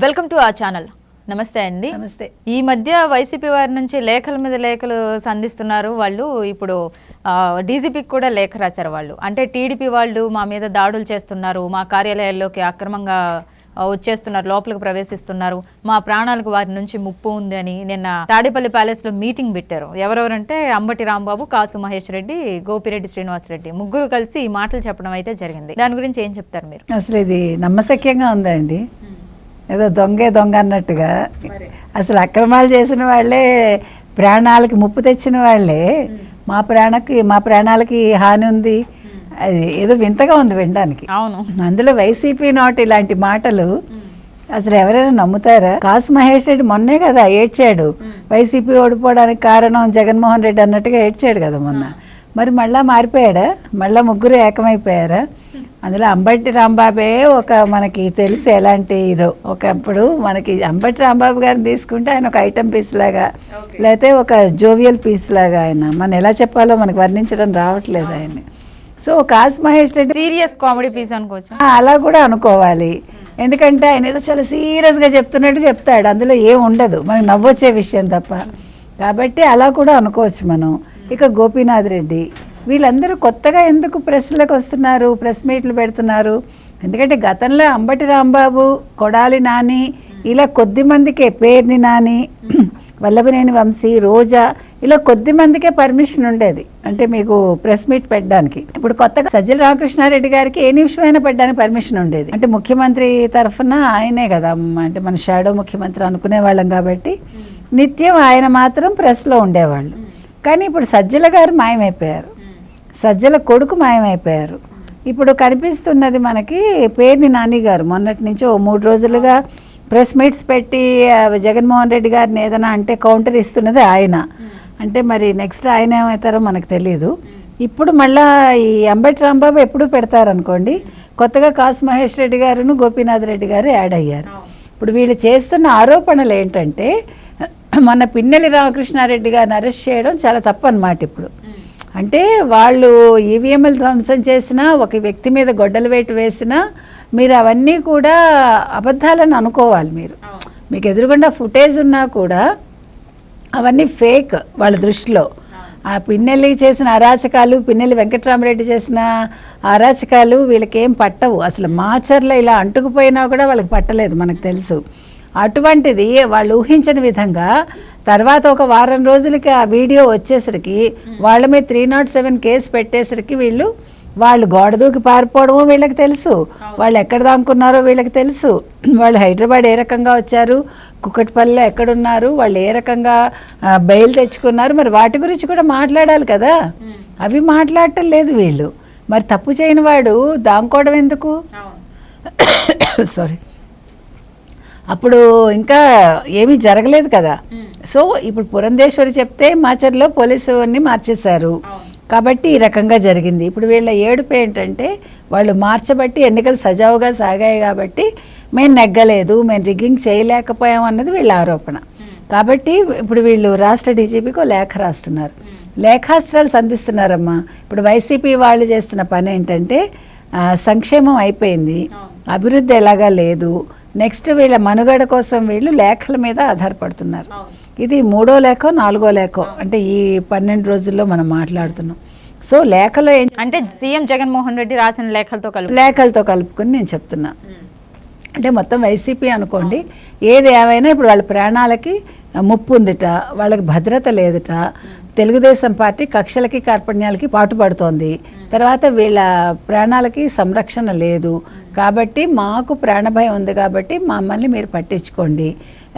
Welcome to ఆ channel. నమస్తే అండి. నమస్తే. ఈ మధ్య వైసీపీ వారి నుంచి లేఖల మీద లేఖలు సంధిస్తున్నారు వాళ్ళు. ఇప్పుడు డీజీపీకి కూడా లేఖ రాశారు వాళ్ళు. అంటే టీడీపీ వాళ్ళు మా మీద దాడులు చేస్తున్నారు మా కార్యాలయాల్లోకి అక్రమంగా వచ్చేస్తున్నారు లోపలికి ప్రవేశిస్తున్నారు. మా ప్రాణాలకు వారి నుంచి ముప్పు ఉంది అని నిన్న తాడేపల్లి ప్యాలెస్లో మీటింగ్ పెట్టారు. ఎవరెవరంటే అంబటి రాంబాబు కాసు మహేష్ రెడ్డి గోపిరెడ్డి శ్రీనివాస్ రెడ్డి. ముగ్గురు కలిసి ఈ మాటలు చెప్పడం అయితే జరిగింది. దాని గురించి ఏం చెప్తారు మీరు? అసలు ఇది నమ్మశక్యంగా ఉందండి. ఏదో దొంగే దొంగ అన్నట్టుగా. అసలు అక్రమాలు చేసిన వాళ్ళే ప్రాణాలకి ముప్పు తెచ్చిన వాళ్ళే. మా ప్రాణకి మా ప్రాణాలకి హాని ఉంది. అది ఏదో వింతగా ఉంది వినడానికి. అవును. అందులో వైసీపీ నాట్ ఇలాంటి మాటలు అసలు ఎవరైనా నమ్ముతారా? కాసు మహేష్ రెడ్డి మొన్నే కదా ఏడ్చాడు. వైసీపీ ఓడిపోవడానికి కారణం జగన్మోహన్ రెడ్డి అన్నట్టుగా ఏడ్చాడు కదా మొన్న. మరి మళ్ళా మారిపోయాడా? మళ్ళా ముగ్గురు ఏకమైపోయారా? అందులో అంబటి రాంబాబే ఒక మనకి తెలిసి ఎలాంటి ఇదో. ఒకప్పుడు మనకి అంబటి రాంబాబు గారిని తీసుకుంటే ఆయన ఒక ఐటమ్ పీస్ లాగా లేకపోతే ఒక జోవియల్ పీస్ లాగా ఆయన. మనం ఎలా చెప్పాలో మనకు వర్ణించడం రావట్లేదు ఆయన్ని. So Kasu Mahesh Reddy serious comedy piece అనుకోవచ్చు? అలా కూడా అనుకోవాలి. ఎందుకంటే ఆయన ఏదో చాలా సీరియస్గా చెప్తున్నట్టు చెప్తాడు. అందులో ఏం ఉండదు. మనకు నవ్వొచ్చే విషయం తప్ప. కాబట్టి అలా కూడా అనుకోవచ్చు మనం. ఇక గోపీనాథ్ రెడ్డి. వీళ్ళందరూ కొత్తగా ఎందుకు ప్రెస్లకు వస్తున్నారు ప్రెస్ మీట్లు పెడుతున్నారు? ఎందుకంటే గతంలో అంబటి రాంబాబు కొడాలి నాని ఇలా కొద్ది మందికే పేర్ని నాని వల్లభనేని వంశీ రోజా ఇలా కొద్ది మందికే పర్మిషన్ ఉండేది. అంటే మీకు ప్రెస్ మీట్ పెట్టడానికి. ఇప్పుడు కొత్తగా సజ్జల రామకృష్ణారెడ్డి గారికి ఏ నిమిషమైనా పెట్టడానికి పర్మిషన్ ఉండేది. అంటే ముఖ్యమంత్రి తరఫున ఆయనే కదా అంటే మన షాడో ముఖ్యమంత్రి అనుకునే వాళ్ళం కాబట్టి నిత్యం ఆయన మాత్రం ప్రెస్లో ఉండేవాళ్ళు. కానీ ఇప్పుడు సజ్జల గారు మాయమైపోయారు. సజ్జల కొడుకు మాయమైపోయారు. ఇప్పుడు కనిపిస్తున్నది మనకి పేర్ని నాని గారు మొన్నటి నుంచి ఓ మూడు రోజులుగా ప్రెస్ మీట్స్ పెట్టి జగన్మోహన్ రెడ్డి గారిని ఏదైనా అంటే కౌంటర్ ఇస్తున్నది ఆయన. అంటే మరి నెక్స్ట్ ఆయన ఏమవుతారో మనకు తెలియదు ఇప్పుడు మళ్ళా ఈ అంబటి రాంబాబు ఎప్పుడు పెడతారనుకోండి కొత్తగా కాసు మహేష్ రెడ్డి గారును గోపీనాథ్ రెడ్డి గారు యాడ్ అయ్యారు. ఇప్పుడు వీళ్ళు చేస్తున్న ఆరోపణలు ఏంటంటే మన పిన్నెలి రామకృష్ణారెడ్డి గారిని అరెస్ట్ చేయడం చాలా తప్పు అన్నమాట ఇప్పుడు. అంటే వాళ్ళు ఈవీఎంలు ధ్వంసం చేసినా ఒక వ్యక్తి మీద గొడ్డలు వేటు వేసినా మీరు అవన్నీ కూడా అబద్ధాలని అనుకోవాలి మీరు. మీకు ఎదురుగుండా ఫుటేజ్ ఉన్నా కూడా అవన్నీ ఫేక్ వాళ్ళ దృష్టిలో. ఆ పిన్నెల్లి చేసిన అరాచకాలు పిన్నెల్లి వెంకట్రామరెడ్డి చేసిన అరాచకాలు వీళ్ళకేం పట్టవు. అసలు మాచర్లో ఇలా అంటుకుపోయినా కూడా వాళ్ళకి పట్టలేదు మనకు తెలుసు. అటువంటిది వాళ్ళు ఊహించని విధంగా తర్వాత ఒక వారం రోజులకి ఆ వీడియో వచ్చేసరికి వాళ్ళ మీద త్రీ నాట్ సెవెన్ కేసు పెట్టేసరికి వీళ్ళు వాళ్ళు గోడ దూకి పారిపోవడమో వీళ్ళకి తెలుసు. వాళ్ళు ఎక్కడ దాముకున్నారో వీళ్ళకి తెలుసు. వాళ్ళు హైదరాబాద్ ఏ రకంగా వచ్చారు? కుక్కటిపల్లిలో ఎక్కడున్నారు? వాళ్ళు ఏ రకంగా బెయిల్ తెచ్చుకున్నారు? మరి వాటి గురించి కూడా మాట్లాడాలి కదా. అవి మాట్లాడటం లేదు వీళ్ళు. మరి తప్పు చేయని వాడు దాముకోవడం ఎందుకు? సారీ అప్పుడు ఇంకా ఏమీ జరగలేదు కదా. సో ఇప్పుడు పురంధేశ్వరి చెప్తే మాచర్లో పోలీసు అన్ని మార్చేశారు కాబట్టి ఈ రకంగా జరిగింది. ఇప్పుడు వీళ్ళ ఏడుపు ఏంటంటే వాళ్ళు మార్చబట్టి ఎన్నికలు సజావుగా సాగాయి కాబట్టి మేము నెగ్గలేదు మేము రిగ్గింగ్ చేయలేకపోయాం అన్నది వీళ్ళ ఆరోపణ. కాబట్టి ఇప్పుడు వీళ్ళు రాష్ట్ర డీజీపీకి లేఖ రాస్తున్నారు. లేఖాస్త్రాలు సంధిస్తున్నారమ్మా. ఇప్పుడు వైసీపీ వాళ్ళు చేస్తున్న పని ఏంటంటే సంక్షేమం అయిపోయింది. అభివృద్ధి ఎలాగా లేదు. నెక్స్ట్ వీళ్ళ మనుగడ కోసం వీళ్ళు లేఖల మీద ఆధారపడుతున్నారు. ఇది మూడో లేఖో నాలుగో లేఖో? అంటే ఈ పన్నెండు రోజుల్లో మనం మాట్లాడుతున్నాం. సో లేఖలో ఏం అంటే సీఎం జగన్మోహన్ రెడ్డి రాసిన లేఖలతో కలిపి లేఖలతో కలుపుకొని నేను చెప్తున్నా. అంటే మొత్తం వైసీపీ అనుకోండి ఏది ఏమైనా ఇప్పుడు వాళ్ళ ప్రాణాలకి ముప్పు ఉందిట వాళ్ళకి భద్రత లేదుట తెలుగుదేశం పార్టీ కక్షలకి కార్పణ్యాలకి పాటుపడుతోంది. తర్వాత వీళ్ళ ప్రాణాలకి సంరక్షణ లేదు. కాబట్టి మాకు ప్రాణభయం ఉంది కాబట్టి మమ్మల్ని మీరు పట్టించుకోండి.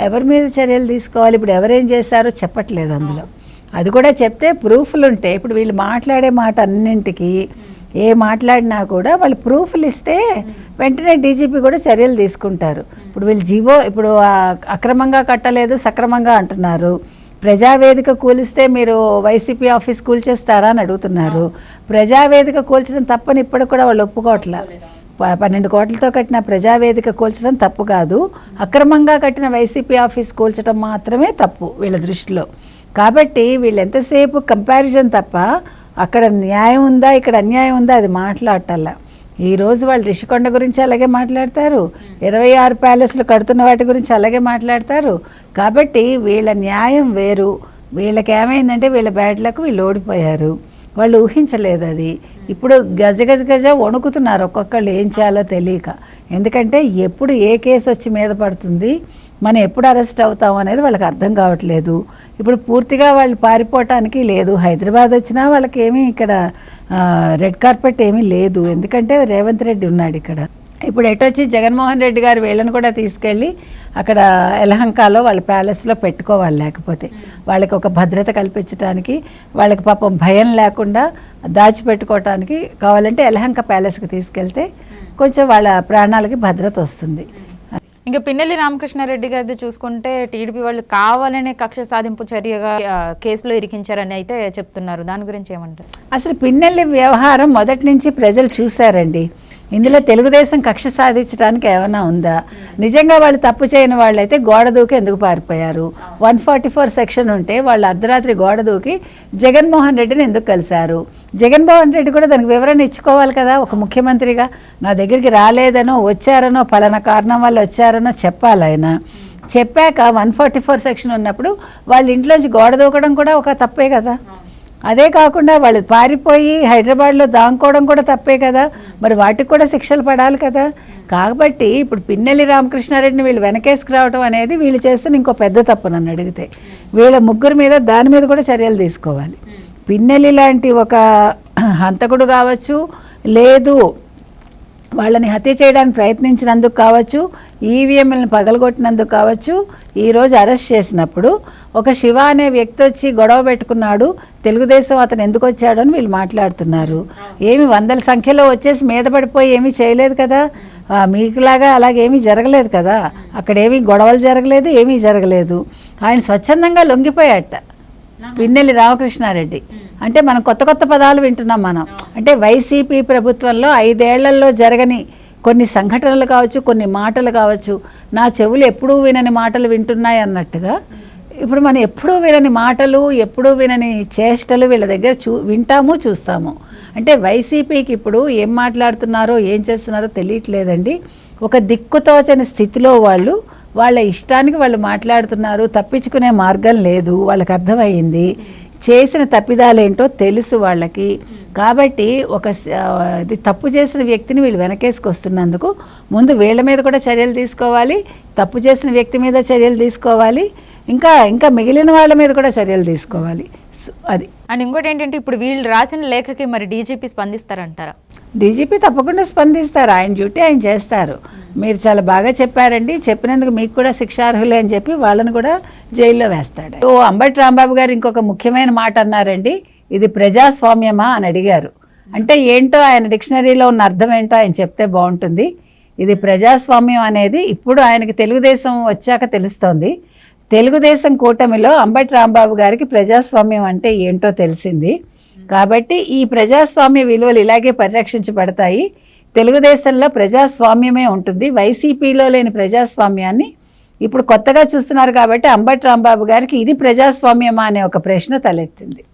ఎవరి మీద చర్యలు తీసుకోవాలి? ఇప్పుడు ఎవరేం చేశారో చెప్పట్లేదు అందులో. అది కూడా చెప్తే ప్రూఫ్లు ఉంటాయి ఇప్పుడు వీళ్ళు మాట్లాడే మాట అన్నింటికి ఏ మాట్లాడినా కూడా వాళ్ళు ప్రూఫ్లు ఇస్తే వెంటనే డీజీపీ కూడా చర్యలు తీసుకుంటారు. ఇప్పుడు వీళ్ళు జీవో ఇప్పుడు అక్రమంగా కట్టలేదు సక్రమంగా అంటున్నారు. ప్రజావేదిక కూలిస్తే మీరు వైసీపీ ఆఫీస్ కూల్చేస్తారా అని అడుగుతున్నారు. ప్రజావేదిక కూల్చడం తప్పని ఇప్పటికి కూడా వాళ్ళు ఒప్పుకోవట్లే. పన్నెండు కోట్లతో కట్టిన ప్రజావేదిక కూల్చడం తప్పు కాదు. అక్రమంగా కట్టిన వైసీపీ ఆఫీస్ కూల్చడం మాత్రమే తప్పు వీళ్ళ దృష్టిలో. కాబట్టి వీళ్ళు ఎంతసేపు కంపారిజన్ తప్ప అక్కడ న్యాయం ఉందా ఇక్కడ అన్యాయం ఉందా అది మాట్లాడటల్లా ఈరోజు వాళ్ళు రిషికొండ గురించి అలాగే మాట్లాడతారు. ఇరవై ఆరు ప్యాలెస్లు కడుతున్న వాటి గురించి అలాగే మాట్లాడతారు. కాబట్టి వీళ్ళ న్యాయం వేరు. వీళ్ళకి ఏమైందంటే వీళ్ళ బ్యాట్లకు వీళ్ళు ఓడిపోయారు. వాళ్ళు ఊహించలేదు అది. ఇప్పుడు గజ గజ గజ వణుకుతున్నారు ఒక్కొక్కళ్ళు ఏం చేయాలో తెలియక. ఎందుకంటే ఎప్పుడు ఏ కేసు వచ్చి మీద పడుతుంది మనం ఎప్పుడు అరెస్ట్ అవుతాం అనేది వాళ్ళకి అర్థం కావట్లేదు. ఇప్పుడు పూర్తిగా వాళ్ళు పారిపోవటానికి లేదు. హైదరాబాద్ వచ్చినా వాళ్ళకి ఏమీ ఇక్కడ రెడ్ కార్పెట్ ఏమీ లేదు. ఎందుకంటే రేవంత్ రెడ్డి ఉన్నాడు ఇక్కడ. ఇప్పుడు ఎటొచ్చి జగన్మోహన్ రెడ్డి గారు వీళ్ళని కూడా తీసుకెళ్ళి అక్కడ ఎలహంకాలో వాళ్ళ ప్యాలెస్లో పెట్టుకోవాలి లేకపోతే. వాళ్ళకి ఒక భద్రత కల్పించడానికి వాళ్ళకి పాపం భయం లేకుండా దాచిపెట్టుకోవటానికి కావాలంటే ఎలహంక ప్యాలెస్కి తీసుకెళ్తే కొంచెం వాళ్ళ ప్రాణాలకి భద్రత వస్తుంది. ఇక పిన్నెల్లి రామకృష్ణారెడ్డి గారిది చూసుకుంటే టీడీపీ వాళ్ళు కావాలనే కక్ష సాధింపు చర్యగా కేసులో ఇరికించారని అయితే చెప్తున్నారు. దాని గురించి ఏమంటారు? అసలు పిన్నెల్లి వ్యవహారం మొదటి నుంచి ప్రజలు చూశారండి. ఇందులో తెలుగుదేశం కక్ష సాధించడానికి ఏమైనా ఉందా? నిజంగా వాళ్ళు తప్పు చేయని వాళ్ళైతే గోడ దూకి ఎందుకు పారిపోయారు? వన్ ఫార్టీ ఫోర్ సెక్షన్ ఉంటే వాళ్ళు అర్ధరాత్రి గోడ దూకి జగన్మోహన్ రెడ్డిని ఎందుకు కలిశారు? జగన్మోహన్ రెడ్డి కూడా దానికి వివరణ ఇచ్చుకోవాలి కదా ఒక ముఖ్యమంత్రిగా. నా దగ్గరికి రాలేదనో వచ్చారనో పలానా కారణం వల్ల వచ్చారనో చెప్పాలి ఆయన. చెప్పాక వన్ ఫార్టీ ఫోర్ సెక్షన్ ఉన్నప్పుడు వాళ్ళ ఇంట్లోంచి గోడ దూకడం కూడా ఒక తప్పే కదా. అదే కాకుండా వాళ్ళు పారిపోయి హైదరాబాద్లో దాంకోవడం కూడా తప్పే కదా. మరి వాటికి కూడా శిక్షలు పడాలి కదా. కాబట్టి ఇప్పుడు పిన్నెల్లి రామకృష్ణారెడ్డిని వీళ్ళు వెనకేసుకు రావడం అనేది వీళ్ళు చేస్తున్న ఇంకో పెద్ద తప్పు నన్ను అడిగితే. వీళ్ళ ముగ్గురు మీద దాని మీద కూడా చర్యలు తీసుకోవాలి. పిన్నెల్లి లాంటి ఒక హంతకుడు కావచ్చు లేదు వాళ్ళని హత్య చేయడానికి ప్రయత్నించినందుకు కావచ్చు ఈవీఎంలను పగలగొట్టినందుకు కావచ్చు ఈరోజు అరెస్ట్ చేసినప్పుడు ఒక శివ అనే వ్యక్తి వచ్చి గొడవ పెట్టుకున్నాడు తెలుగుదేశం అతను ఎందుకు వచ్చాడు అని వీళ్ళు మాట్లాడుతున్నారు. ఏమి వందల సంఖ్యలో వచ్చేసి మీద పడిపోయి ఏమీ చేయలేదు కదా? మీకులాగా అలాగేమీ జరగలేదు కదా? అక్కడ ఏమీ గొడవలు జరగలేదు ఏమీ జరగలేదు. ఆయన స్వచ్ఛందంగా లొంగిపోయాట. పిన్నెల్లి రామకృష్ణారెడ్డి. అంటే మనం కొత్త కొత్త పదాలు వింటున్నాం మనం. అంటే వైసీపీ ప్రభుత్వంలో ఐదేళ్ళలో జరగని కొన్ని సంఘటనలు కావచ్చు కొన్ని మాటలు కావచ్చు నా చెవులు ఎప్పుడూ వినని మాటలు వింటున్నాయి అన్నట్టుగా ఇప్పుడు మనం ఎప్పుడూ వినని మాటలు ఎప్పుడూ వినని చేష్టలు వీళ్ళ దగ్గర చూ వింటాము చూస్తాము. అంటే వైసీపీకి ఇప్పుడు ఏం మాట్లాడుతున్నారో ఏం చేస్తున్నారో తెలియట్లేదండి. ఒక దిక్కుతోచని స్థితిలో వాళ్ళు వాళ్ళ ఇష్టానికి వాళ్ళు మాట్లాడుతున్నారు తప్పించుకునే మార్గం లేదు వాళ్ళకి అర్థమైంది. చేసిన తప్పిదాలేంటో తెలుసు వాళ్ళకి. కాబట్టి ఒక ఇది తప్పు చేసిన వ్యక్తిని వీళ్ళు వెనకేసుకొస్తున్నందుకు ముందు వీళ్ళ మీద కూడా చర్యలు తీసుకోవాలి తప్పు చేసిన వ్యక్తి మీద చర్యలు తీసుకోవాలి ఇంకా ఇంకా మిగిలిన వాళ్ళ మీద కూడా చర్యలు తీసుకోవాలి. సో- అది. అండ్ ఇంకోటి ఏంటంటే ఇప్పుడు వీళ్ళు రాసిన లేఖకి మరి డీజీపీ స్పందిస్తారంటారా? డీజీపీ తప్పకుండా స్పందిస్తారు. ఆయన డ్యూటీ ఆయన చేస్తారు. మీరు చాలా బాగా చెప్పారండి. చెప్పినందుకు మీకు కూడా శిక్షార్హులే అని చెప్పి వాళ్ళని కూడా జైల్లో వేస్తాడు. ఓ అంబటి రాంబాబు గారు ఇంకొక ముఖ్యమైన మాట అన్నారండి. ఇది ప్రజాస్వామ్యమా అని అడిగారు. అంటే ఏంటో ఆయన డిక్షనరీలో ఉన్న అర్థం ఏంటో ఆయన చెప్తే బాగుంటుంది. ఇది ప్రజాస్వామ్యం అనేది ఇప్పుడు ఆయనకి తెలుగుదేశం వచ్చాక తెలుస్తోంది. తెలుగుదేశం కూటమిలో అంబటి రాంబాబు గారికి ప్రజాస్వామ్యం అంటే ఏంటో తెలిసింది. కాబట్టి ఈ ప్రజాస్వామ్య విలువలు ఇలాగే పరిరక్షించబడతాయి. తెలుగుదేశంలో ప్రజాస్వామ్యమే ఉంటుంది. వైసీపీలో లేని ప్రజాస్వామ్యాన్ని ఇప్పుడు కొత్తగా చూస్తున్నారు కాబట్టి అంబటి రాంబాబు గారికి ఇది ప్రజాస్వామ్యమా అనే ఒక ప్రశ్న తలెత్తింది.